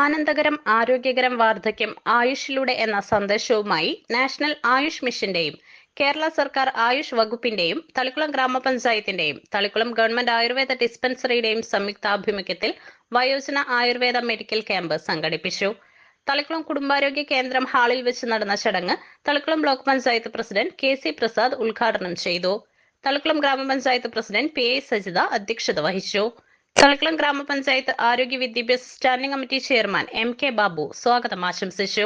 ആനന്ദകരം ആരോഗ്യകരം വാർദ്ധക്യം ആയുഷിലൂടെ എന്ന സന്ദേശവുമായി നാഷണൽ ആയുഷ് മിഷന്റെയും കേരള സർക്കാർ ആയുഷ് വകുപ്പിന്റെയും തളിക്കുളം ഗ്രാമപഞ്ചായത്തിന്റെയും തളിക്കുളം ഗവൺമെന്റ് ആയുർവേദ ഡിസ്പെൻസറിയുടെയും സംയുക്താഭിമുഖ്യത്തിൽ വയോജന ആയുർവേദ മെഡിക്കൽ ക്യാമ്പ് സംഘടിപ്പിച്ചു. തളിക്കുളം കുടുംബാരോഗ്യ കേന്ദ്രം ഹാളിൽ വെച്ച് നടന്ന ചടങ്ങ് Thalikkulam block panchayat president K C Prasad ഉദ്ഘാടനം ചെയ്തു. തളിക്കുളം ഗ്രാമപഞ്ചായത്ത് പ്രസിഡന്റ് പി ഐ സജിത അധ്യക്ഷത വഹിച്ചു. തളിക്കുളം ഗ്രാമപഞ്ചായത്ത് ആരോഗ്യ വിദ്യാഭ്യാസ standing committee chairman M K Babu സ്വാഗതം ആശംസിച്ചു.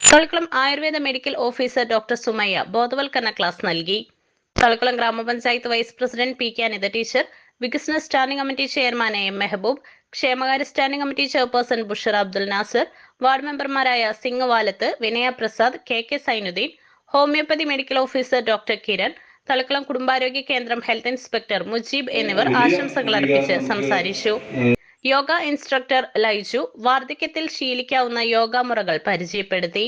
Thalikkulam Ayurveda medical officer doctor Sumayya ബോധവൽക്കരണ ക്ലാസ് നൽകി. തളിക്കുളം ഗ്രാമപഞ്ചായത്ത് vice president P K Anitha teacher വികസന standing committee chairman A Mehboob ക്ഷേമകാര്യ standing committee chairperson Bushar Abdul Nasar ward മെമ്പർമാരായ Singh Valath Vinaya Prasad K K Sainuddin homoeopathy medical officer doctor Kiran Thalikkulam കുടുംബാരോഗ്യ കേന്ദ്രം health inspector Mujeeb എന്നിവർ ആശംസകൾ അർപ്പിച്ച് സംസാരിച്ചു. Yoga instructor Laiju വാർദ്ധക്യത്തിൽ ശീലിക്കാവുന്ന യോഗ മുറകൾ പരിചയപ്പെടുത്തി.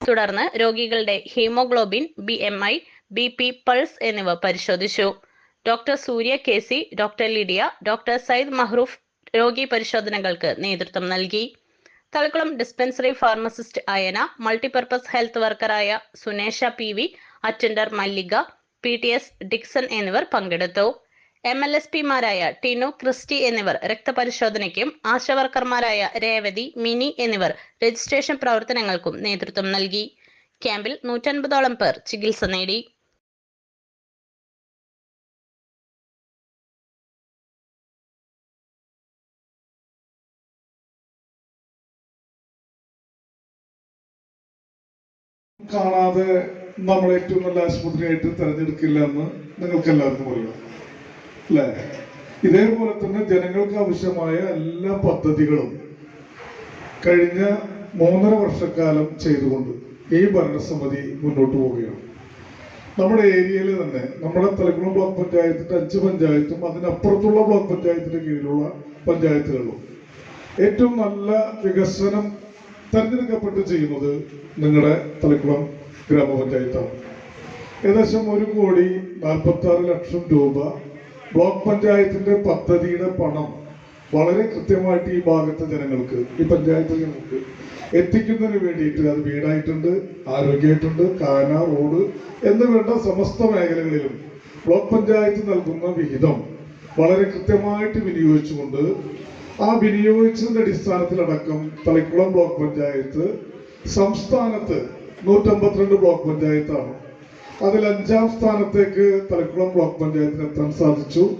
തുടർന്ന് രോഗികളുടെ haemoglobin B M I B P pulse എന്നിവ പരിശോധിച്ചു. Doctor Surya K C doctor Lydia doctor Sayyid Mahroof രോഗി പരിശോധനകൾക്ക് നേതൃത്വം നൽകി. Thalikkulam dispensary pharmacist Ayana multipurpose health വർക്കറായ Sunesha P V attender Mallika P T S Dixon എന്നിവർ പങ്കെടുത്തു. M L S പിമാരായ Tinu Christy എന്നിവർ രക്തപരിശോധനയ്ക്കും ആശാവർക്കർമാരായ രേവതി മിനി എന്നിവർ രജിസ്ട്രേഷൻ പ്രവർത്തനങ്ങൾക്കും നേതൃത്വം നൽകി. ക്യാമ്പിൽ നൂറ്റൻപതോളം പേർ ചികിത്സ നേടി. കാണാതെ നമ്മൾ ഏറ്റവും നല്ല ആശുപത്രിയായിട്ട് തെരഞ്ഞെടുക്കില്ല എന്ന് നിങ്ങൾക്ക് എല്ലാവർക്കും അറിയാം. അല്ലേ? ഇതേപോലെ തന്നെ ജനങ്ങൾക്ക് ആവശ്യമായ എല്ലാ പദ്ധതികളും കഴിഞ്ഞ മൂന്നര വർഷക്കാലം ചെയ്തുകൊണ്ട് ഈ ഭരണസമിതി മുന്നോട്ട് പോവുകയാണ്. നമ്മുടെ ഏരിയയിൽ തന്നെ നമ്മുടെ തലക്കുളം ബ്ലോക്ക് പഞ്ചായത്തിന്റെ അഞ്ച് പഞ്ചായത്തും അതിനപ്പുറത്തുള്ള ബ്ലോക്ക് പഞ്ചായത്തിന്റെ കീഴിലുള്ള പഞ്ചായത്തുകളും. ഏറ്റവും നല്ല വികസനം തെരഞ്ഞെടുക്കപ്പെട്ട് ചെയ്യുന്നത് നിങ്ങളുടെ തളിക്കുളം ഗ്രാമപഞ്ചായത്താണ്. ഏകദേശം ഒരു കോടി നാൽപ്പത്തി ലക്ഷം രൂപ ബ്ലോക്ക് പഞ്ചായത്തിന്റെ പദ്ധതിയുടെ പണം വളരെ കൃത്യമായിട്ട് ഈ ഭാഗത്തെ ജനങ്ങൾക്ക് ഈ പഞ്ചായത്ത് ജനങ്ങൾക്ക് എത്തിക്കുന്നതിന് വേണ്ടിയിട്ട് അത് വീടായിട്ടുണ്ട് ആരോഗ്യമായിട്ടുണ്ട് കാന റോഡ് എന്ന് വേണ്ട സമസ്ത മേഖലകളിലും ബ്ലോക്ക് പഞ്ചായത്ത് നൽകുന്ന വിഹിതം വളരെ കൃത്യമായിട്ട് വിനിയോഗിച്ചുകൊണ്ട് ആ വിനിയോഗിച്ചതിന്റെ അടിസ്ഥാനത്തിലടക്കം തളിക്കുളം ബ്ലോക്ക് പഞ്ചായത്ത് സംസ്ഥാനത്ത് നൂറ്റമ്പത്തിരണ്ട് ബ്ലോക്ക് പഞ്ചായത്താണ്. അതിൽ അഞ്ചാം സ്ഥാനത്തേക്ക് തലക്കുളം ബ്ലോക്ക് പഞ്ചായത്തിന് എത്താൻ സാധിച്ചു.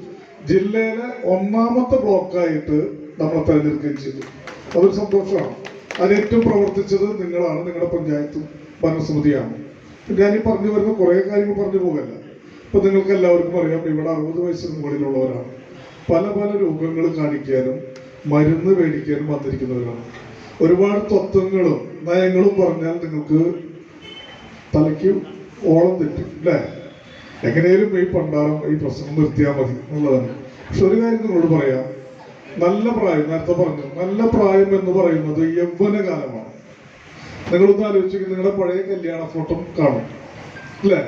ജില്ലയിലെ ഒന്നാമത്തെ ബ്ലോക്കായിട്ട് നമ്മൾ തെരഞ്ഞെടുക്കുകയും ചെയ്തു. അതൊരു സന്തോഷമാണ്. അത് ഏറ്റവും പ്രവർത്തിച്ചത് നിങ്ങളാണ്. നിങ്ങളുടെ പഞ്ചായത്തും ഭരണസമിതിയാണ്. ഞാൻ ഈ പറഞ്ഞു വരുന്ന കുറേ കാര്യങ്ങൾ പറഞ്ഞു പോകല്ല. ഇപ്പൊ നിങ്ങൾക്ക് എല്ലാവർക്കും അറിയാം ഇവിടെ അറുപത് വയസ്സിന് മുകളിലുള്ളവരാണ്. പല പല രോഗങ്ങൾ കാണിക്കാനും മരുന്ന് മേടിക്കാനും വന്നിരിക്കുന്നവരാണ്. ഒരുപാട് തത്വങ്ങളും നയങ്ങളും പറഞ്ഞാൽ നിങ്ങൾക്ക് തലയ്ക്ക് ഓളം തെറ്റും അല്ലേ? എങ്ങനെയും ഈ പണ്ടാരം ഈ പ്രശ്നം നിർത്തിയാൽ മതി എന്നുള്ളതാണ്. പക്ഷെ ഒരു കാര്യം നിങ്ങളോട് പറയാം. നല്ല പ്രായം നേരത്തെ പറഞ്ഞു നല്ല പ്രായം എന്ന് പറയുന്നത് യൗവന കാലമാണ്. നിങ്ങളൊന്ന് ആലോചിച്ച് നിങ്ങളുടെ പഴയ കല്യാണ ഫോട്ടോ കാണും അല്ലേ?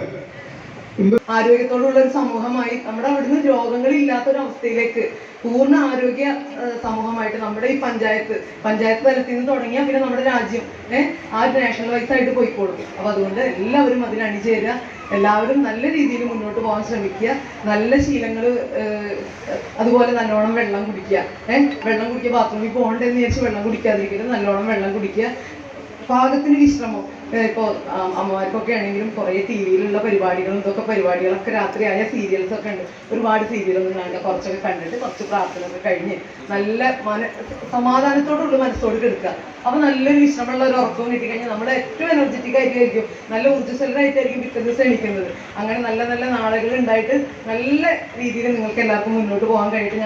ആരോഗ്യത്തോടുള്ള ഒരു സമൂഹമായി നമ്മുടെ അവിടുന്ന് രോഗങ്ങൾ ഇല്ലാത്ത ഒരു അവസ്ഥയിലേക്ക് പൂർണ ആരോഗ്യ സമൂഹമായിട്ട് നമ്മുടെ ഈ പഞ്ചായത്ത് പഞ്ചായത്ത് തലത്തിൽ നിന്ന് തുടങ്ങിയാൽ പിന്നെ നമ്മുടെ രാജ്യം ഏഹ് ആ നാഷണൽ വൈസ് ആയിട്ട് പോയിക്കോളും. അപ്പൊ അതുകൊണ്ട് എല്ലാവരും അതിൽ അണിചേരുക എല്ലാവരും നല്ല രീതിയിൽ മുന്നോട്ട് പോകാൻ ശ്രമിക്കുക നല്ല ശീലങ്ങൾ അതുപോലെ നല്ലോണം വെള്ളം കുടിക്കുക ഏഹ് വെള്ളം കുടിക്കുക ബാത്റൂമിൽ പോകണ്ടെന്ന് വിചാരിച്ച് വെള്ളം കുടിക്കാതിരിക്കരുത് നല്ലോണം വെള്ളം കുടിക്കുക പാകത്തിന് വിശ്രമം. ഏഹ് ഇപ്പോ ആം, അമ്മമാർക്കൊക്കെ ആണെങ്കിലും കുറേ ടി വിയിലുള്ള പരിപാടികളും ഇതൊക്കെ പരിപാടികളൊക്കെ രാത്രിയായ സീരിയൽസ് ഒക്കെ ഉണ്ട്. ഒരുപാട് സീരിയലൊന്നും കാണുക കുറച്ചൊക്കെ കണ്ടിട്ട് കുറച്ച് പ്രാർത്ഥനയൊക്കെ കഴിഞ്ഞ് നല്ല മന സമാധാനത്തോടുള്ള മനസ്സോട് കിടക്കുക. അപ്പൊ നല്ലൊരു വിശ്രമമുള്ള ഒരു ഉറക്കം കിട്ടിക്കഴിഞ്ഞാൽ നമ്മൾ ഏറ്റവും എനർജറ്റിക് ആയിട്ടായിരിക്കും. നല്ല ഊർജസ്വലരായിട്ടായിരിക്കും പിറ്റേ ദിവസം എണീക്കുന്നത്. അങ്ങനെ നല്ല നല്ല നാളുകൾ ഉണ്ടായിട്ട് നല്ല രീതിയിൽ നിങ്ങൾക്ക് എല്ലാവർക്കും മുന്നോട്ട് പോകാൻ കഴിയട്ടെ.